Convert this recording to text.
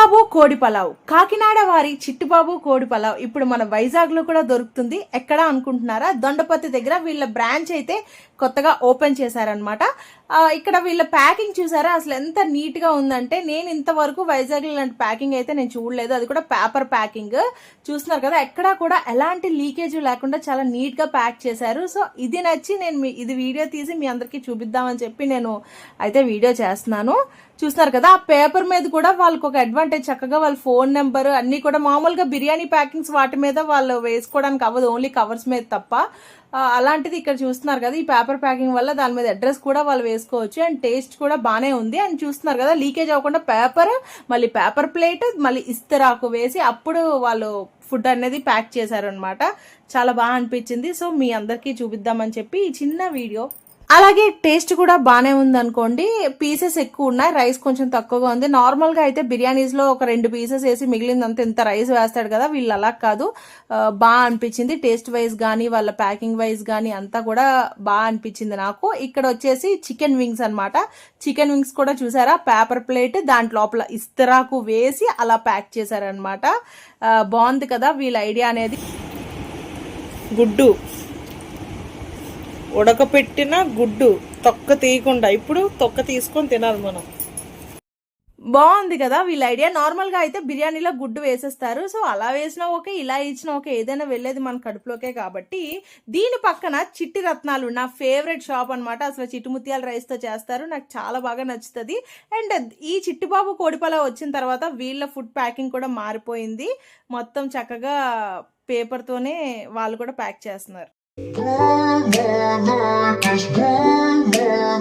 చిట్టుబాబు కోడి పలావ్. కాకినాడ వారి చిట్టుబాబు కోడి పలావ్ ఇప్పుడు మన వైజాగ్లో కూడా దొరుకుతుంది. ఎక్కడ అనుకుంటున్నారా? దొండపత్తి దగ్గర వీళ్ళ బ్రాంచ్ అయితే కొత్తగా ఓపెన్ చేశారనమాట ఇక్కడ వీళ్ళ ప్యాకింగ్ చూసారా? అసలు ఎంత నీట్గా ఉందంటే నేను ఇంతవరకు వైజాగ్ ఇలాంటి ప్యాకింగ్ అయితే నేను చూడలేదు. అది కూడా పేపర్ ప్యాకింగ్. చూస్తున్నారు కదా ఎక్కడా కూడా ఎలాంటి లీకేజ్ లేకుండా చాలా నీట్గా ప్యాక్ చేశారు. సో ఇది నచ్చి నేను మీ- ఇది వీడియో తీసి మీ అందరికీ చూపిద్దామని చెప్పి నేను అయితే వీడియో చేస్తున్నాను. చూస్తున్నారు కదా ఆ పేపర్ మీద కూడా వాళ్ళకి ఒక అడ్వాంటేజ్ చక్కగా వాళ్ళ ఫోన్ నెంబర్ అన్ని కూడా మామూలుగా బిర్యానీ ప్యాకింగ్స్ వాటి మీద వాళ్ళు వేసుకోవడానికి అవ్వదు. ఓన్లీ కవర్స్ మీద తప్ప. అలాంటిది ఇక్కడ చూస్తున్నారు కదా ఈ పేపర్ ప్యాకింగ్ వల్ల దాని మీద అడ్రస్ కూడా వాళ్ళు చేసుకోవచ్చు. అండ్ టేస్ట్ కూడా బాగానే ఉంది. అండ్ చూస్తున్నారు కదా లీకేజ్ అవ్వకుండా పేపర్ మళ్ళీ పేపర్ ప్లేట్ మళ్ళీ ఇస్తరాకు వేసి అప్పుడు వాళ్ళు ఫుడ్ అనేది ప్యాక్ చేశారనమాట చాలా బాగా అనిపించింది. సో మీ అందరికీ చూపిద్దామని చెప్పి ఈ చిన్న వీడియో అలాగే టేస్ట్ కూడా బాగానే ఉందనుకోండి. పీసెస్ ఎక్కువ ఉన్నాయి. రైస్ కొంచెం తక్కువగా ఉంది. నార్మల్గా అయితే బిర్యానీస్లో ఒక రెండు పీసెస్ వేసి మిగిలిందంతా ఇంత రైస్ వేస్తాడు కదా వీళ్ళు అలా కాదు. బాగా అనిపించింది. టేస్ట్ వైజ్ కానీ వాళ్ళ ప్యాకింగ్ వైజ్ కానీ అంతా కూడా బాగా అనిపించింది నాకు. ఇక్కడ వచ్చేసి చికెన్ వింగ్స్ అనమాట చికెన్ వింగ్స్ కూడా చూసారా? పేపర్ ప్లేట్ దాంట్ లోపల ఇస్తరాకు వేసి అలా ప్యాక్ చేశారనమాట బాగుంది కదా వీళ్ళ ఐడియా అనేది. గుడ్డు. ఉడకపెట్టిన గుడ్డు తొక్క తీయకుండా ఇప్పుడు తొక్క తీసుకొని తినాలి మనం. బాగుంది కదా వీళ్ళ ఐడియా. నార్మల్గా అయితే బిర్యానీలో గుడ్డు వేసేస్తారు. సో అలా వేసినా ఓకే ఇలా ఇచ్చినా ఓకే ఏదైనా వెళ్ళేది మన కడుపులోకే కాబట్టి. దీని పక్కన చిట్టి రత్నాలు నా ఫేవరెట్ షాప్ అన్నమాట. అసలు చిట్టి ముత్యాల రైస్తో చేస్తారు. నాకు చాలా బాగా నచ్చుతుంది. అండ్ ఈ చిట్టిబాబు కోడిపల వచ్చిన తర్వాత వీళ్ళ ఫుడ్ ప్యాకింగ్ కూడా మారిపోయింది. మొత్తం చక్కగా పేపర్తోనే వాళ్ళు కూడా ప్యాక్ చేస్తున్నారు. One more night, just one more